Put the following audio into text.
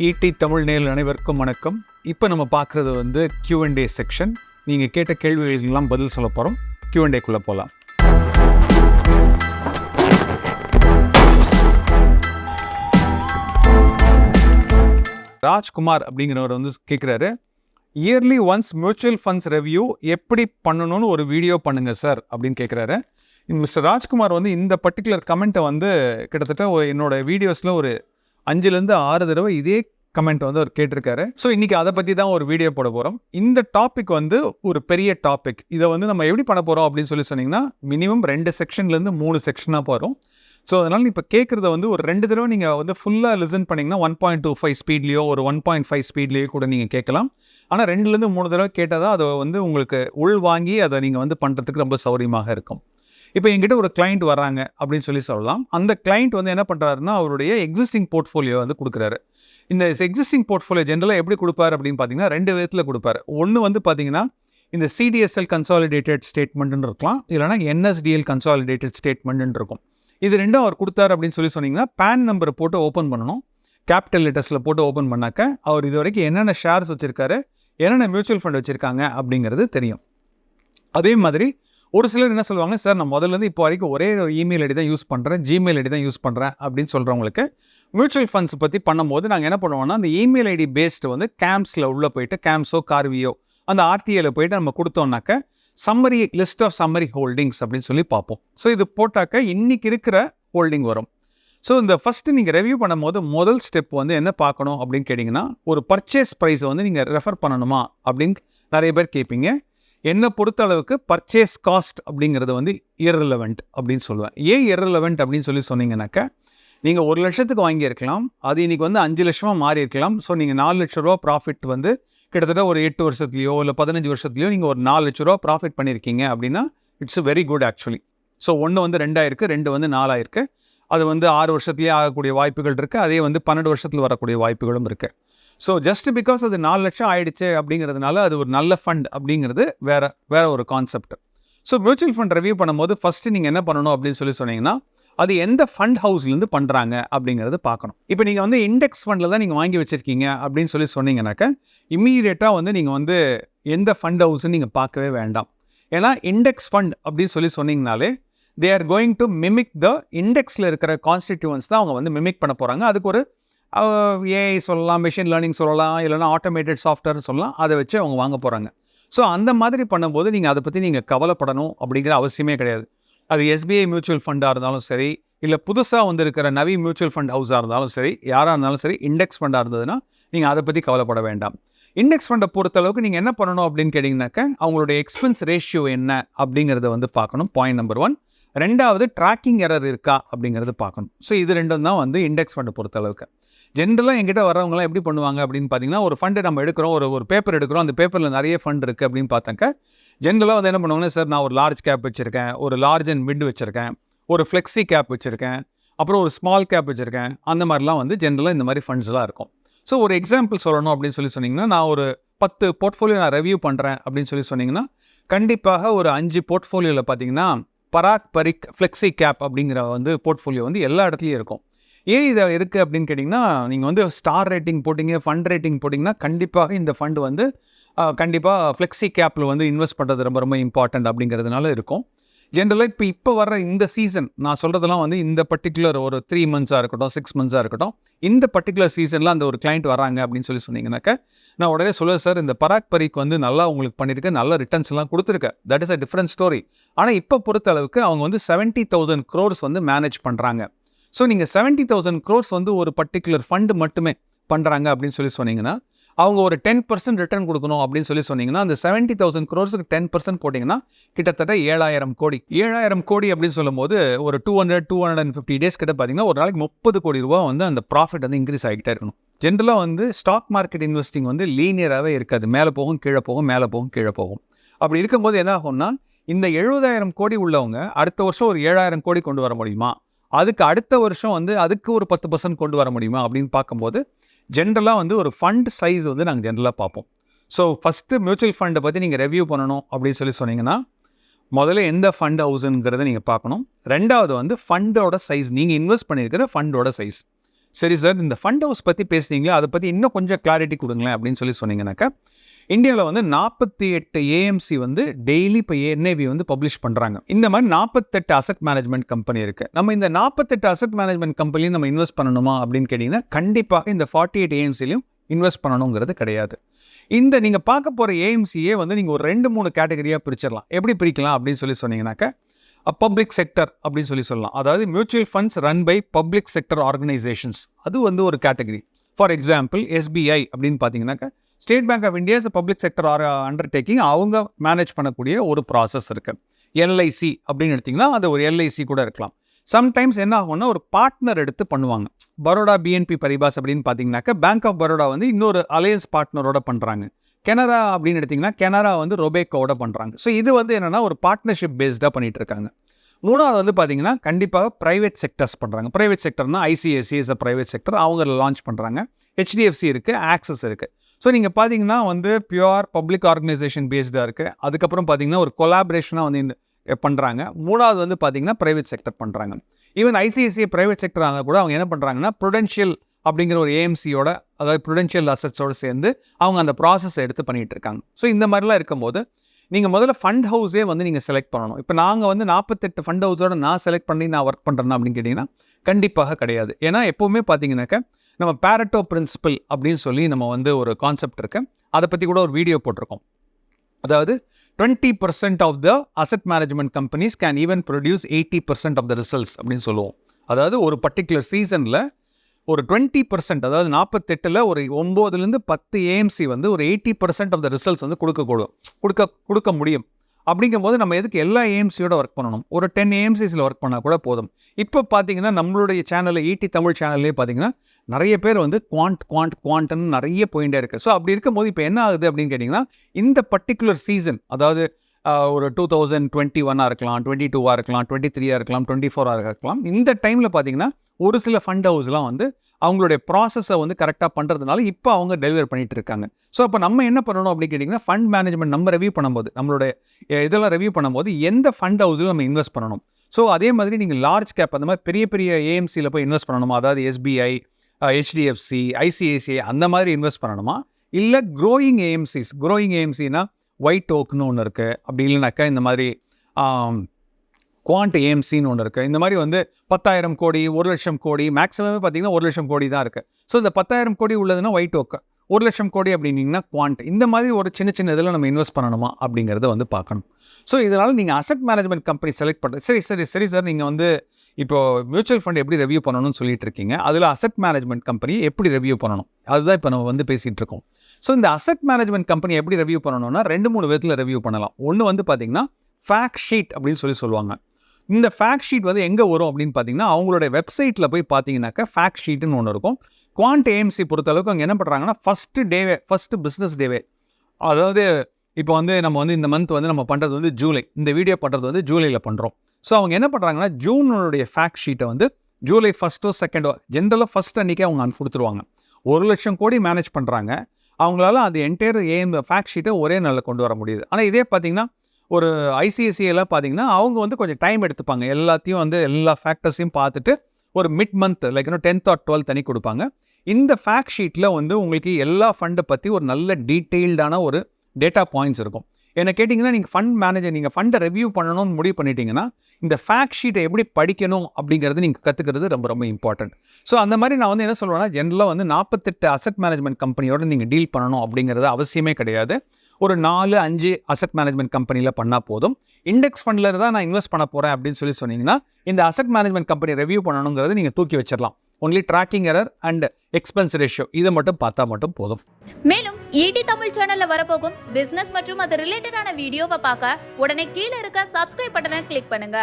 ED Tamil நேரில் அனைவருக்கும் வணக்கம். இப்போ நம்ம பார்க்குறது வந்து கியூஎன்டே செக்ஷன் நீங்கள் கேட்ட கேள்விகளுக்கெல்லாம் பதில் சொல்ல போகிறோம் கியூஎன்டேக்குள்ளே போகலாம் ராஜ்குமார் அப்படிங்கிறவர் வந்து கேட்குறாரு yearly once mutual funds review எப்படி பண்ணணும்னு ஒரு வீடியோ பண்ணுங்கள் சார் அப்படின்னு கேட்குறாரு மிஸ்டர் ராஜ்குமார் வந்து இந்த பர்டிகுலர் கமெண்ட்டை வந்து கிட்டத்தட்ட என்னோட வீடியோஸில் ஒரு அஞ்சுலேருந்து ஆறு தடவை இதே கமெண்ட் வந்து அவர் கேட்டிருக்காரு. ஸோ இன்றைக்கி அதை பற்றி தான் ஒரு வீடியோ போட போகிறோம் இந்த டாபிக் வந்து ஒரு பெரிய டாபிக் இதை வந்து நம்ம எப்படி பண்ண போகிறோம் அப்படின்னு சொல்லி சொன்னீங்கன்னா மினிமம் ரெண்டு செக்ஷன்லேருந்து மூணு செக்ஷனாக போகிறோம் ஸோ அதனால் இப்போ கேட்குறத வந்து ஒரு ரெண்டு தடவை நீங்கள் வந்து ஃபுல்லாக லிசன் பண்ணிங்கன்னா ஒன் பாயிண்ட் டூ ஃபைவ் ஸ்பீட்லேயோ ஒரு ஒன் பாயிண்ட் ஃபைவ் ஸ்பீட்லேயோ கூட நீங்கள் கேட்கலாம். ஆனால் ரெண்டுலேருந்து மூணு தடவை கேட்டால் தான் அதை வந்து உங்களுக்கு உள் வாங்கி அதை நீங்கள் வந்து பண்ணுறதுக்கு ரொம்ப சௌரியமாக இருக்கும். இப்போ என்கிட்ட ஒரு கிளைண்ட் வராங்க அப்படின்னு சொல்லி சொல்லலாம். அந்த கிளைண்ட் வந்து என்ன பண்ணுறாருன்னா அவருடைய எக்ஸிஸ்டிங் போர்ட்ஃபோலியோ வந்து கொடுக்குறாரு. இந்த எக்ஸிஸ்டிங் போர்ட்ஃபோலியோ ஜென்ரலாக எப்படி கொடுப்பாரு அப்படின்னு பார்த்தீங்கன்னா ரெண்டு விதத்தில் கொடுப்பாரு. ஒன்று வந்து பார்த்தீங்கன்னா இந்த சிடிஎஸ்எல் கன்சாலிடேட்டட் ஸ்டேட்மெண்ட்னு இருக்கலாம். இல்லைனா என்எஸ்டிஎல் கன்சாலிடேட்டட் ஸ்டேட்மெண்ட்னு இருக்கும். இது ரெண்டும் அவர் கொடுத்தாரு அப்படின்னு சொல்லி சொன்னீங்கன்னா பேன் நம்பரை போட்டு ஓப்பன் பண்ணணும். கேபிட்டல் லெட்டர்ஸில் போட்டு ஓப்பன் பண்ணாக்க அவர் இது வரைக்கும் என்னென்ன ஷேர்ஸ் வச்சுருக்காரு என்னென்ன மியூச்சுவல் ஃபண்ட் வச்சுருக்காங்க அப்படிங்கிறது தெரியும். அதே மாதிரி ஒரு சிலர் என்ன சொல்லுவாங்க சார் நான் முதல்ல இருந்து இப்போ வரைக்கும் ஒரே ஒரு இமெயில் ஐடி தான் யூஸ் பண்ணுறேன் ஜிமெயில் ஐடி தான் யூஸ் பண்ணுறேன் அப்படின்னு சொல்கிறவங்களுக்கு மியூச்சுவல் ஃபண்ட்ஸ் பற்றி பண்ணும்போது நாங்கள் என்ன பண்ணுவோம்னா அந்த இமெயில் ஐடி பேஸ்டு வந்து கேம்ப்ஸில் உள்ளே போயிட்டு கேம்ப்ஸோ கார்வியோ அந்த ஆர்டிஏல போயிட்டு நம்ம கொடுத்தோம்னாக்க summary list of summary holdings அப்படின்னு சொல்லி பார்ப்போம். ஸோ இது போட்டாக்க இன்னைக்கு இருக்கிற ஹோல்டிங் வரும். ஸோ இந்த ஃபஸ்ட்டு நீங்கள் ரெவ்யூ பண்ணும்போது முதல் ஸ்டெப் வந்து என்ன பார்க்கணும் அப்படின்னு கேட்டிங்கன்னா ஒரு பர்ச்சேஸ் ப்ரைஸை வந்து நீங்கள் ரெஃபர் பண்ணணுமா அப்படின்னு நிறைய பேர் கேட்பீங்க. என்னை பொறுத்த அளவுக்கு பர்ச்சேஸ் காஸ்ட் அப்படிங்கிறது வந்து இரலவெண்ட் அப்படின்னு சொல்லுவேன். ஏன் இரலவெண்ட் அப்படின்னு சொல்லி சொன்னீங்கன்னாக்கா நீங்கள் ஒரு லட்சத்துக்கு வாங்கியிருக்கலாம் அது இன்னைக்கு வந்து அஞ்சு லட்சமாக மாறி இருக்கலாம் ஸோ நீங்கள் நாலு லட்ச ரூபா ப்ராஃபிட் வந்து கிட்டத்தட்ட ஒரு எட்டு வருஷத்துலையோ இல்லை பதினஞ்சு வருஷத்துலையோ நீங்கள் ஒரு நாலு லட்ச ரூபா ப்ராஃபிட் பண்ணியிருக்கீங்க அப்படின்னா it's very good actually so ஒன்று வந்து ரெண்டாயிருக்கு ரெண்டு வந்து நாலாயிருக்கு. அது வந்து ஆறு வருஷத்துலேயே ஆகக்கூடிய வாய்ப்புகள் இருக்குது அதே வந்து பன்னெண்டு வருஷத்தில் வரக்கூடிய வாய்ப்புகளும் இருக்குது ஸோ ஜஸ்ட் பிகாஸ் அது நாலு லட்சம் ஆயிடுச்சு அப்படிங்கிறதுனால அது ஒரு நல்ல ஃபண்ட் அப்படிங்கிறது வேற வேற ஒரு concept so mutual fund review பண்ணும்போது ஃபஸ்ட்டு நீங்கள் என்ன பண்ணணும் அப்படின்னு சொல்லி சொன்னீங்கன்னா அது எந்த ஃபண்ட் ஹவுஸ்லேருந்து பண்ணுறாங்க அப்படிங்கிறது பார்க்கணும். இப்போ நீங்கள் வந்து இண்டெக்ஸ் ஃபண்டில் தான் நீங்கள் வாங்கி வச்சுருக்கீங்க அப்படின்னு சொல்லி சொன்னீங்கன்னாக்க இம்மீடியட்டாக வந்து நீங்கள் வந்து எந்த ஃபண்ட் ஹவுஸ்ன்னு நீங்கள் பார்க்கவே வேண்டாம். ஏன்னா இண்டெக்ஸ் ஃபண்ட் அப்படின்னு சொல்லி சொன்னீங்கனாலே they are going to mimic the இண்டெக்ஸில் இருக்கிற கான்ஸ்டிடியூன்ஸ் தான் அவங்க வந்து மிமிக் பண்ண போகிறாங்க அதுக்கு ஒரு ஏஐ சொல்லலாம் மிஷின் லேர்னிங் சொல்லலாம் இல்லைனா ஆட்டோமேட்டட் சாஃப்ட்வேர் சொல்லலாம் அதை வச்சு அவங்க வாங்க போகிறாங்க ஸோ அந்த மாதிரி பண்ணும்போது நீங்கள் அதை பற்றி நீங்கள் கவலைப்படணும் அப்படிங்கிற அவசியமே கிடையாது. அது எஸ்பிஐ மியூச்சுவல் ஃபண்டாக இருந்தாலும் சரி இல்லை புதுசாக வந்திருக்கிற நவி மியூச்சுவல் ஃபண்ட் ஹவுஸாக இருந்தாலும் சரி யாராக இருந்தாலும் சரி இண்டெக்ஸ் ஃபண்டாக இருந்ததுன்னா நீங்கள் அதை பற்றி கவலைப்பட வேண்டாம். இண்டெக்ஸ் ஃபண்டை பொறுத்தளவுக்கு நீங்கள் என்ன பண்ணணும் அப்படின்னு கேட்டிங்கனாக்க அவங்களுடைய எக்ஸ்பென்ஸ் ரேஷியோ என்ன அப்படிங்கிறத வந்து பார்க்கணும். பாயிண்ட் நம்பர் ஒன் ரெண்டாவது ட்ராக்கிங் எரர் இருக்கா அப்படிங்கிறது பார்க்கணும். ஸோ இது ரெண்டும் தான் வந்து இண்டெக்ஸ் ஃபண்டை பொறுத்தளவுக்கு. ஜென்ரலாக எங்கிட்ட வரவங்களாம் எப்படி பண்ணுவாங்க அப்படின்னு பார்த்தீங்கன்னா ஒரு ஃபண்டு நம்ம எடுக்கிறோம் ஒரு ஒரு பேப்பர் எடுக்கிறோம் அந்த பேப்பரில் நிறைய ஃபண்ட் இருக்குது அப்படின்னு பார்த்தாக்க ஜென்ரலாக வந்து என்ன பண்ணுவாங்கன்னா சார் நான் ஒரு லார்ஜ் கேப் வச்சுருக்கேன் ஒரு லார்ஜ் அண்ட் மிட் வச்சுருக்கேன் ஒரு ஃப்ளெக்ஸி கேப் வச்சுருக்கேன் அப்புறம் ஒரு ஸ்மால் கேப் வச்சுருக்கேன். அந்த மாதிரிலாம் வந்து ஜென்ரலாக இந்த மாதிரி ஃபண்ட்ஸ்லாம் இருக்கும். ஸோ ஒரு எக்ஸாம்பிள் சொல்லணும் அப்படின்னு சொல்லி சொன்னிங்கன்னா நான் ஒரு பத்து போர்ட்ஃபோலியோ நான் ரிவ்யூ பண்ணுறேன் அப்படின்னு சொல்லி சொன்னிங்கன்னா கண்டிப்பாக ஒரு அஞ்சு போர்ட்ஃபோலியோவில் பார்த்தீங்கன்னா பராக் பரிக் ஃப்ளெக்ஸி கேப் அப்படிங்கிற வந்து போர்ட்ஃபோலியோ வந்து எல்லா இடத்துலையும் இருக்கும். ஏன் இதை இருக்குது அப்படின்னு கேட்டிங்கன்னா நீங்கள் வந்து ஸ்டார் ரேட்டிங் போட்டிங்க ஃபண்ட் ரேட்டிங் போட்டிங்கன்னா கண்டிப்பாக இந்த ஃபண்டு வந்து கண்டிப்பாக ஃப்ளெக்ஸி கேப்பில் வந்து இன்வெஸ்ட் பண்ணுறது ரொம்ப ரொம்ப இம்பார்ட்டண்ட் அப்படிங்கிறதுனால இருக்கும். ஜென்ரலாக இப்போ இப்போ வர்ற இந்த சீசன் நான் சொல்கிறதெல்லாம் வந்து இந்த பர்டிகுலர் ஒரு த்ரீ மந்த்ஸாக இருக்கட்டும் சிக்ஸ் மந்த்ஸாக இருக்கட்டும் இந்த பர்டிகுலர் சீசனில் அந்த ஒரு கிளைண்ட் வராங்க அப்படின்னு சொல்லி சொன்னீங்கன்னாக்க நான் உடனே சொல்லுவேன் சார் இந்த பராக் பரிக் வந்து நல்லா உங்களுக்கு பண்ணியிருக்கேன் நல்ல ரிட்டர்ன்ஸ் எல்லாம் கொடுத்துருக்க. That is a different story ஆனால் இப்போ பொறுத்த அளவுக்கு அவங்க வந்து செவன்ட்டி தௌசண்ட் க்ரோர்ஸ் வந்து மேனேஜ் பண்ணுறாங்க ஸோ நீங்கள் செவன்ட்டி தௌசண்ட் க்ரோர்ஸ் வந்து ஒரு பர்டிகுலர் ஃபண்டு மட்டுமே பண்ணுறாங்க அப்படின்னு சொல்லி சொன்னீங்கன்னா அவங்க ஒரு டென் பர்சன்ட் ரிட்டர்ன் கொடுக்கணும் அப்படின்னு சொல்லி சொன்னீங்கன்னா அந்த செவன்ட்டி தௌசண்ட் க்ரோர்ஸுக்கு டென் பர்சன்ட் போட்டிங்கன்னா கிட்டத்தட்ட ஏழாயிரம் கோடி. ஏழாயிரம் கோடி அப்படின்னு சொல்லும்போது ஒரு two hundred two hundred and fifty days கிட்ட பார்த்தீங்கன்னா ஒரு நாளைக்கு முப்பது கோடி ரூபா வந்து அந்த ப்ராஃபிட் வந்து இன்க்ரீஸ் ஆகிட்டே இருக்கணும். ஜென்ரலாக வந்து ஸ்டாக் மார்க்கெட் இன்வெஸ்டிங் வந்து லீனியராகவே இருக்காது. மேலே போகும் கீழே போகும் மேலே போகும் கீழே போகும். அப்படி இருக்கும்போது என்ன ஆகும்னா இந்த எழுபதாயிரம் கோடி உள்ளவங்க அடுத்த வருஷம் ஒரு ஏழாயிரம் கோடி கொண்டு வர முடியுமா? அதுக்கு அடுத்த வருஷம் வந்து அதுக்கு ஒரு பத்து பர்சன்ட் கொண்டு வர முடியுமா அப்படின்னு பார்க்கும்போது ஜென்ரலாக வந்து ஒரு ஃபண்ட் சைஸ் வந்து நாங்கள் ஜென்ரலாக பார்ப்போம். ஸோ ஃபஸ்ட்டு மியூச்சுவல் ஃபண்டை பற்றி நீங்கள் ரெவ்யூ பண்ணணும் அப்படின்னு சொல்லி சொன்னீங்கன்னா முதல்ல எந்த ஃபண்ட் ஹவுஸுங்கிறத நீங்கள் பார்க்கணும். ரெண்டாவது வந்து ஃபண்டோட சைஸ் நீங்கள் இன்வெஸ்ட் பண்ணியிருக்கிற ஃபண்டோட சைஸ் சரி சார் இந்த ஃபண்ட் ஹவுஸ் பற்றி பேசுனீங்களே அதை பற்றி இன்னும் கொஞ்சம் கிளாரிட்டி கொடுங்களேன் அப்படின்னு சொல்லி சொன்னீங்கன்னாக்கா இந்தியாவில் வந்து நாற்பத்தி எட்டு ஏஎம்சி வந்து டெய்லி இப்போ என்ஐவி வந்து பப்ளிஷ் பண்ணுறாங்க இந்த மாதிரி நாற்பத்தெட்டு அசட் மேனேஜ்மெண்ட் கம்பெனி இருக்குது நம்ம இந்த நாற்பத்தெட்டு அசட் மேனேஜ்மெண்ட் கம்பெனியும் நம்ம இன்வெஸ்ட் பண்ணணுமா அப்படின்னு கேட்டிங்கன்னா கண்டிப்பாக இந்த ஃபார்ட்டி எயிட் ஏஎம்சிலையும் இன்வெஸ்ட் பண்ணணுங்கிறது கிடையாது. இந்த நீங்கள் பார்க்க போகிற ஏஎம்சியே வந்து நீங்கள் ஒரு ரெண்டு மூணு கேட்டகரியாக பிரிச்சிடலாம். எப்படி பிரிக்கலாம் அப்படின்னு சொல்லி சொன்னீங்கன்னாக்கா பப்ளிக் செக்டர் அப்படின்னு சொல்லி சொல்லலாம். அதாவது mutual funds run by public sector organisations அது வந்து ஒரு கேட்டகரி ஃபார் எக்ஸாம்பிள் எஸ்பிஐ அப்படின்னு பார்த்தீங்கன்னாக்கா State Bank of India public sector or undertaking அவங்க மேனேஜ் பண்ணக்கூடிய ஒரு ப்ராசஸ் இருக்குது எல்ஐசி அப்படின்னு எடுத்திங்கன்னா அது ஒரு எல்ஐசி கூட இருக்கலாம். சம்டைம்ஸ் என்ன ஆகும்னா ஒரு பார்ட்னர் எடுத்து பண்ணுவாங்க. பரோடா பிஎன்பி பரிபாஸ் அப்படின்னு பார்த்தீங்கன்னாக்கா பேங்க் ஆஃப் பரோடா வந்து இன்னொரு அலையன்ஸ் பார்ட்னரோட பண்ணுறாங்க கெனரா அப்படின்னு எடுத்திங்கன்னா கெனரா வந்து ரொபேக்கோட பண்ணுறாங்க ஸோ இது வந்து என்னென்னா ஒரு பார்ட்னர்ஷிப் பேஸ்டாக பண்ணிகிட்டு இருக்காங்க. மூணாவது வந்து பார்த்தீங்கன்னா கண்டிப்பாக ப்ரைவேட் செக்டர்ஸ் பண்ணுறாங்க private செக்டர்னால் ICIC is a private sector அவங்க லான்ச் பண்ணுறாங்க ஹெச்டிஎஃப்சி இருக்குது ஆக்சஸ் இருக்குது ஸோ நீங்கள் பார்த்தீங்கன்னா வந்து பியூர் பப்ளிக் ஆர்கனைசேஷன் பேஸ்டாக இருக்குது அதுக்கப்புறம் பார்த்தீங்கன்னா ஒரு கொலாபரேஷனாக வந்து இந்த பண்ணுறாங்க மூணாவது வந்து பார்த்தீங்கன்னா ப்ரைவேட் செக்டர் பண்ணுறாங்க ஈவன் ஐசிஐசிஐ ப்ரைவேட் செக்டர் கூட அவங்க என்ன பண்ணுறாங்கன்னா ப்ருடென்ஷியல் அப்படிங்கிற ஒரு ஏஎம்சியோட அதாவது ப்ருடென்ஷியல் அசட்ஸோடு சேர்ந்து அவங்க அந்த ப்ராசஸை எடுத்து பண்ணிகிட்டு இருக்காங்க. ஸோ இந்த மாதிரிலாம் இருக்கும்போது நீங்கள் முதல்ல ஃபண்ட் ஹவுஸே வந்து நீங்கள் செலக்ட் பண்ணணும். இப்போ நாங்கள் வந்து நாற்பத்தெட்டு ஃபண்ட் ஹவுஸோட நான் செலக்ட் பண்ணி நான் ஒர்க் பண்ணுறேன்னா அப்படின்னு கேட்டிங்கன்னா கண்டிப்பாக கிடையாது. ஏன்னா எப்போவுமே பார்த்தீங்கன்னாக்கா நம்ம பேரட்டோ பிரின்சிபல் அப்படின்னு சொல்லி நம்ம வந்து ஒரு கான்செப்ட் இருக்கு. அதை பற்றி கூட ஒரு வீடியோ போட்டிருக்கோம். அதாவது twenty percent of the asset management companies can even produce eighty percent of the results அப்படின்னு சொல்லுவோம். அதாவது ஒரு பர்டிகுலர் சீசனில் ஒரு டுவெண்ட்டி பர்சன்ட் அதாவது நாற்பத்தெட்டில் ஒரு ஒம்போதுலேருந்து பத்து ஏஎம்சி வந்து ஒரு eighty percent of the results வந்து கொடுக்கக்கூடும். கொடுக்க கொடுக்க முடியும். அப்படிங்கும்போது நம்ம எதுக்கு எல்லா ஏஎம்சியோட ஒர்க் பண்ணணும்? ஒரு டென் ஏஎம்சிஸில் ஒர்க் பண்ணால் கூட போதும். இப்போ பார்த்தீங்கன்னா நம்மளுடைய சேனலில் ஈட்டி தமிழ் சேனல்லே பார்த்தீங்கன்னா நிறைய பேர் வந்து குவாண்ட் குவாண்ட் குவாண்ட்னு நிறைய போயிட்டே இருக்குது ஸோ அப்படி இருக்கும்போது இப்போ என்ன ஆகுது அப்படின்னு கேட்டிங்கன்னா இந்த பர்டிகுலர் சீசன் அதாவது ஒரு டூ தௌசண்ட் டுவெண்ட்டி ஒன்னாக இருக்கலாம் டுவெண்ட்டி டூவாக இருக்கலாம் டுவெண்ட்டி த்ரீயாக இருக்கலாம் டுவெண்ட்டி ஃபோராக இருக்கலாம் இந்த டைமில் பார்த்தீங்கன்னா ஒரு சில ஃபண்ட் ஹவுஸ்லாம் வந்து அவங்களுடைய ப்ராசஸை வந்து கரெக்டாக பண்ணுறதுனால இப்போ அவங்க டெலிவர் பண்ணிட்டு இருக்காங்க ஸோ அப்போ நம்ம என்ன பண்ணணும் அப்படின்னு கேட்டிங்கன்னா ஃபண்ட் மேனேஜ்மெண்ட் நம்ம ரெவியூ பண்ணும்போது நம்மளுடைய இதெல்லாம் ரெவியூ பண்ணும்போது எந்த ஃபண்ட் ஹவுஸில் நம்ம இன்வெஸ்ட் பண்ணணும்? ஸோ அதே மாதிரி நீங்கள் லார்ஜ் கேப் அந்த மாதிரி பெரிய பெரிய ஏஎம்சியில் போய் இன்வெஸ்ட் பண்ணணுமா? அதாவது எஸ்பிஐ ஹெச்டிஎஃப்சி ஐசிஐசிஐ அந்த மாதிரி இன்வெஸ்ட் பண்ணணுமா? இல்லை க்ரோயிங் ஏஎம்சிஸ் க்ரோயிங் ஏஎம்சினா ஒயிட் ஓக்னு ஒன்று இருக்குது அப்படி இல்லைனாக்கா இந்த மாதிரி குவாண்ட் ஏஎம்சின்னு ஒன்று இருக்குது இந்த மாதிரி வந்து பத்தாயிரம் கோடி ஒரு லட்சம் கோடி மேக்ஸிமமே பார்த்தீங்கன்னா ஒரு லட்சம் கோடி தான் இருக்குது ஸோ இந்த பத்தாயிரம் கோடி உள்ளதுன்னா ஒயிட் ஓக்கு ஒரு லட்சம் கோடி அப்படின்னீங்கன்னா குவான்ட் இந்த மாதிரி ஒரு சின்ன சின்ன இதில் நம்ம இன்வெஸ்ட் பண்ணணுமா அப்படிங்கிறத வந்து பார்க்கணும். ஸோ இதனால் நீங்கள் அசட் மேனேஜ்மெண்ட் கம்பெனி செலக்ட் பண்ணுறது சரி சரி சரி சார் நீங்கள் வந்து இப்போது மியூச்சுவல் ஃபண்ட் எப்படி ரிவ்யூ பண்ணணும்னு சொல்லிட்டு இருக்கீங்க. அதில் அசட் மேனேஜ்மெண்ட் கம்பெனி எப்படி ரிவ்யூ பண்ணணும்? அதுதான் இப்போ நம்ம வந்து பேசிகிட்டு இருக்கோம். ஸோ இந்த அசட் மேனேஜ்மெண்ட் கம்பெனி எப்படி ரிவ்யூ பண்ணணும்னா ரெண்டு மூணு விதத்தில் ரிவ்யூ பண்ணலாம். ஒன்று வந்து பார்த்தீங்கன்னா ஃபேக்ட் ஷீட் அப்படின்னு சொல்லி சொல்லுவாங்க. இந்த ஃபேக்ட் ஷீட் வந்து எங்கே வரும் அப்படின்னு பார்த்தீங்கன்னா அவங்களோட வெப்சைட்டில் போய் பார்த்தீங்கன்னாக்கா ஃபேக்ட் ஷீட்டுன்னு ஒன்று இருக்கும். குவான்ட் ஏஎம்சி பொறுத்தளவுக்கு அவங்க என்ன பண்ணுறாங்கன்னா ஃபஸ்ட்டு டேவே ஃபஸ்ட்டு பிஸ்னஸ் டேவே அதாவது இப்போ வந்து நம்ம வந்து இந்த மந்த் வந்து நம்ம பண்ணுறது வந்து ஜூலை. இந்த வீடியோ பண்ணுறது வந்து ஜூலையில் பண்ணுறோம் ஸோ அவங்க என்ன பண்ணுறாங்கன்னா ஜூனுடைய ஃபேக்ட் ஷீட்டை வந்து ஜூலை ஃபஸ்ட்டோ செகண்டோ ஜென்ரலாக ஃபஸ்ட் அன்றைக்கே அவங்க அங்கே கொடுத்துருவாங்க. ஒரு லட்சம் கோடி மேனேஜ் பண்ணுறாங்க அவங்களால அது என்டையர் ஏஎம் ஃபேக்ட் ஷீட்டை ஒரே நாளில் கொண்டு வர முடியுது. ஆனால் இதே பார்த்தீங்கன்னா ஒரு ஐசிஐசிஐலாம் பார்த்தீங்கன்னா அவங்க வந்து கொஞ்சம் டைம் எடுத்துப்பாங்க. எல்லாத்தையும் வந்து எல்லா ஃபேக்டர்ஸையும் பார்த்துட்டு ஒரு மிட் மந்த் லைக் இன்னும் டென்த் ஆர் டுவெல்த் தனி கொடுப்பாங்க. இந்த ஃபேக்ட் ஷீட்டில் வந்து உங்களுக்கு எல்லா ஃபண்டை பற்றி ஒரு நல்ல டீட்டெயில்டான ஒரு டேட்டா பாயிண்ட்ஸ் இருக்கும். என்ன கேட்டிங்கன்னா நீங்கள் ஃபண்ட் மேனேஜர் நீங்கள் ஃபண்டை ரிவ்யூ பண்ணணும்னு முடிவு பண்ணிட்டீங்கன்னா இந்த ஃபேக்ட் ஷீட்டை எப்படி படிக்கணும் அப்படிங்கிறது நீங்கள் கற்றுக்கிறது ரொம்ப ரொம்ப இம்பார்ட்டன்ட் ஸோ அந்த மாதிரி நான் வந்து என்ன சொல்லுவேன்னா ஜென்ரலாக வந்து நாற்பத்தெட்டு அசட் மேனேஜ்மெண்ட் கம்பெனியோட நீங்கள் டீல் பண்ணணும் அப்படிங்கிறது அவசியமே கிடையாது. ஒரு நாலு அஞ்சு அசட் மேனேஜ்மெண்ட் கம்பெனியில் பண்ணால் போதும். இண்டெக்ஸ் ஃபண்டில் தான் நான் இன்வெஸ்ட் பண்ண போகிறேன் அப்படின்னு சொல்லி சொன்னீங்கன்னா இந்த அசட் மேனேஜ்மெண்ட் கம்பெனி ரிவ்யூ பண்ணணுங்கிறது நீங்கள் தூக்கி வச்சிடலாம். Only tracking error and expense ratio இதை மட்டும் பார்த்தா மட்டும் போதும். மேலும் ஈடி தமிழ் சேனல்ல வரப்போகும் பிசினஸ் மற்றும் அது ரிலேட்டடான வீடியோவை பார்க்க உடனே கீழே இருக்க சப்ஸ்கிரைப் பட்டனை கிளிக் பண்ணுங்க.